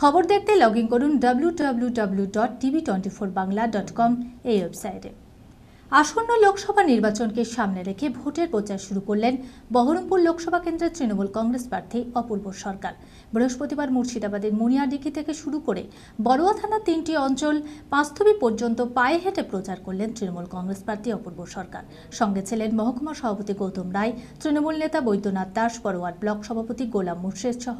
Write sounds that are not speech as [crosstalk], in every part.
খবর দেখতে log in করুন W W W dot TV twenty four Bangla dot com এই ওয়েবসাইটে আসন্ন লোকসভা নির্বাচনকে সামনে রেখে ভোটের প্রচার শুরু করলেন বহরমপুর লোকসভা কেন্দ্রের তৃণমূল কংগ্রেস প্রার্থী অপূর্ব সরকার। বৃহস্পতিবার মুর্শিদাবাদের মুনিয়াডিকি থেকে শুরু করে বড়ুয়া থানার তিনটি অঞ্চল পাঁচথবি পর্যন্ত পায়ে হেঁটে প্রচার করলেন তৃণমূল কংগ্রেস প্রার্থী অপূর্ব সরকার। সঙ্গে ছিলেন মহকুমা সভাপতি গৌতম রায়, তৃণমূল নেতা বৈদ্যনাথ দাস বড়ুয়ার ব্লক সভাপতি গোলাম মুর্শেদ সহ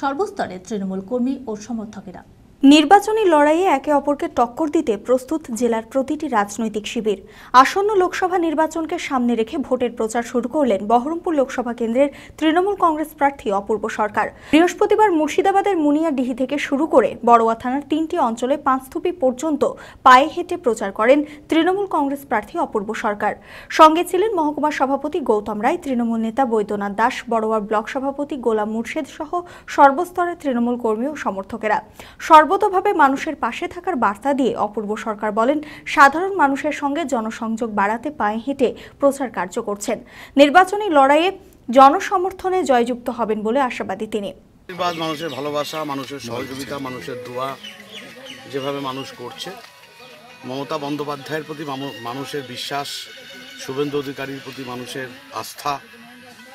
সর্বস্তরের তৃণমূল কর্মী ও সমর্থকেরা। নির্বাচনী লড়াইয়ে একে অপরকে টক্কর দিতে প্রস্তুত জেলার প্রতিটি রাজনৈতিক শিবির। আসন্ন লোকসভা নির্বাচনকে সামনে রেখে ভোটের প্রচার শুরু করলেন বহরমপুর লোকসভা কেন্দ্রের তৃণমূল কংগ্রেস প্রার্থী অপূর্ব সরকার। বৃহস্পতিবার মুর্শিদাবাদের মুনিয়াডিহি থেকে শুরু করে বড়োয়া থানার তিনটি অঞ্চলে পাঁচথুপি পর্যন্ত পায়ে হেঁটে প্রচার করেন তৃণমূল কংগ্রেস প্রার্থী অপূর্ব সরকার। সঙ্গে ছিলেন মহকুমা সভাপতি গৌতম রায়, তৃণমূল নেতা বৈদ্যনাথ দাস, বড়োয়া ব্লক সভাপতি গোলাম মুর্শেদ সহ সর্বস্তরের তৃণমূল কর্মী ও সমর্থকেরা। সর্বতোভাবে মানুষের পাশে থাকার বার্তা দিয়ে অপূর্ব সরকার বলেন, সাধারণ মানুষের সঙ্গে জনসংযোগ বাড়াতে পায়ে হেঁটে প্রচার কার্য করছেন। নির্বাচনী লড়াইয়ে জনসমর্থনে জয়যুক্ত হবেন বলে আশাবাদী তিনি। মানুষের ভালোবাসা, মানুষের সহযোগিতা, মানুষের দোয়া যেভাবে মানুষ করছে। মমতা বন্দ্যোপাধ্যায়ের প্রতি মানুষের বিশ্বাস, শুভেন্দু অধিকারীর প্রতি মানুষের আস্থা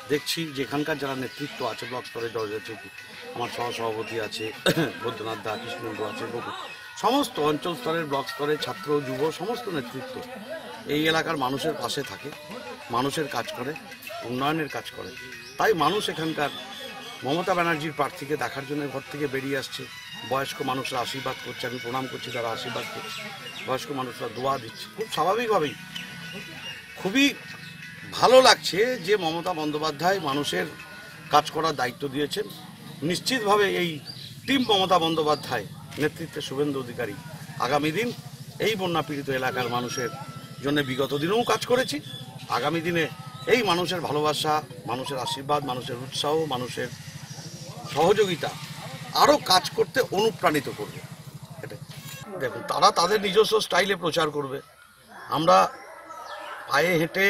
দেখছি যেখানকার যারা নেতৃত্ব আছে, ব্লক স্তরে জজ আছে আমার সহসভাপতি আছে, [coughs] বৈদ্যনাথ দা কৃষ্ণেন্দু আছে সমস্ত অঞ্চল স্তরের ব্লক স্তরে ছাত্র, যুব, সমস্ত নেতৃত্ব এই এলাকার মানুষের পাশে থাকে, মানুষের কাজ করে, উন্নয়নের কাজ করে। তাই মানুষ এখানকার মমতা ব্যানার্জির প্রার্থীকে দেখার জন্য ঘর থেকে বেরিয়ে আসছে। বয়স্ক মানুষরা আশীর্বাদ করছে, আমি প্রণাম করছি তারা আশীর্বাদ করছে। বয়স্ক মানুষরা দোয়া দিচ্ছে। খুব স্বাভাবিকভাবেই, খুবই ভালো লাগছে যে মমতা বন্দ্যোপাধ্যায় মানুষের কাজ করার দায়িত্ব দিয়েছেন। নিশ্চিতভাবে এই টিম মমতা বন্দ্যোপাধ্যায়, নেতৃত্বে শুভেন্দু অধিকারী আগামী দিন এই বন্যা পীড়িত এলাকার মানুষের জন্য বিগত দিনেও কাজ করেছি। আগামী দিনে এই মানুষের ভালোবাসা, মানুষের আশীর্বাদ, মানুষের উৎসাহ, মানুষের সহযোগিতা আরও কাজ করতে অনুপ্রাণিত করবে। দেখুন, তারা তাদের নিজস্ব স্টাইলে প্রচার করবে। আমরা পায়ে হেঁটে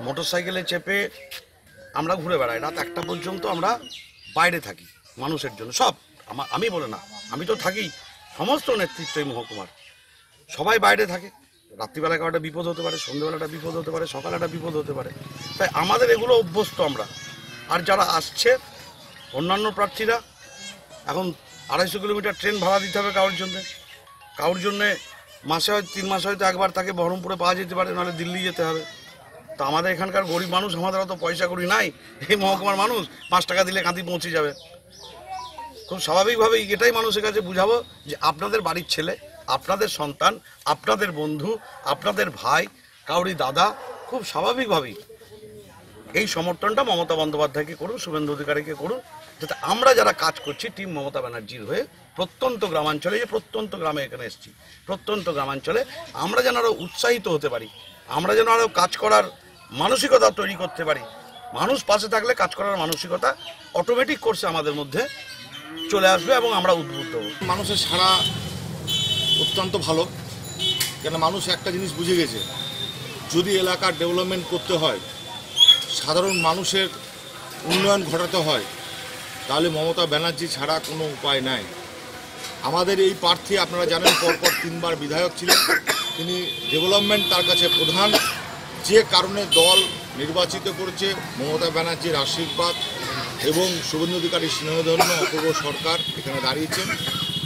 মোটর সাইকেলে চেপে আমরা ঘুরে বেড়াই। রাত একটা পর্যন্ত আমরা বাইরে থাকি মানুষের জন্য। সব আমা- বলে না, আমি তো থাকি সমস্ত নেতৃত্ব এই মহকুমার। সবাই বাইরে থাকে। রাত্রিবেলা একটা বিপদ হতে পারে সন্ধ্যেবেলাটা বিপদ হতে পারে, সকালে একটা বিপদ হতে পারে। তাই আমাদের এগুলো অভ্যস্ত আমরা। আর যারা আসছে, অন্যান্য প্রার্থীরা, এখন আড়াইশো কিলোমিটার ট্রেন ভাড়া দিতে হবে কারোর জন্যে। কারোর জন্যে মাসে হয়তো, তিন মাসে হয়তো একবার তাকে বহরমপুরে পাওয়া যেতে পারে, নাহলে দিল্লি যেতে হবে। তো আমাদের এখানকার গরিব মানুষ, আমাদের অত পয়সা করি নাই, এই মহকুমার মানুষ পাঁচ টাকা দিলে কাঁদি পৌঁছে যাবে। খুব স্বাভাবিকভাবেই এটাই মানুষের কাছে বুঝাবো যে আপনাদের বাড়ির ছেলে, আপনাদের সন্তান, আপনাদের বন্ধু, আপনাদের ভাই, কাউরি দাদা, খুব স্বাভাবিকভাবেই এই সমর্থনটা মমতা বন্দ্যোপাধ্যায়কে করুন, শুভেন্দু অধিকারীকে করুন, যাতে আমরা যারা কাজ করছি, টিম মমতা ব্যানার্জির হয়ে প্রত্যন্ত গ্রামাঞ্চলে, যে প্রত্যন্ত গ্রামে এখানে এসেছি, প্রত্যন্ত গ্রামাঞ্চলে আমরা যেন আরও উৎসাহিত হতে পারি, আমরা যেন আরও কাজ করার মানসিকতা তৈরি করতে পারি। মানুষ পাশে থাকলে কাজ করার মানসিকতা অটোমেটিক করছে আমাদের মধ্যে চলে আসবে এবং আমরা উদ্বুদ্ধ হব। মানুষের সারা অত্যন্ত ভালো। কেন মানুষ একটা জিনিস বুঝে গেছে, যদি এলাকার ডেভেলপমেন্ট করতে হয়, সাধারণ মানুষের উন্নয়ন ঘটাতে হয়, তাহলে মমতা ব্যানার্জি ছাড়া কোনো উপায় নাই। আমাদের এই প্রার্থী আপনারা জানেন, পরপর তিনবার বিধায়ক ছিলেন। তিনি ডেভেলপমেন্ট তার কাছে প্রধান। যে কারণে দল নির্বাচিত করেছে মমতা ব্যানার্জির আশীর্বাদ এবং শুভেন্দু অধিকারী স্নেহধন্য অপূর্ব সরকার এখানে দাঁড়িয়েছেন।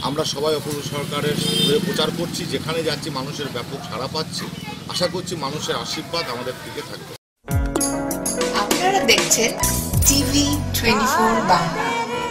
আমরা সবাই অপূর্ব সরকারের হয়ে প্রচার করছি, যেখানে যাচ্ছি মানুষের ব্যাপক সাড়া পাচ্ছি। আশা করছি মানুষের আশীর্বাদ আমাদের দিকে থাকবে। আপনারা দেখছেন TV twenty four Bangla.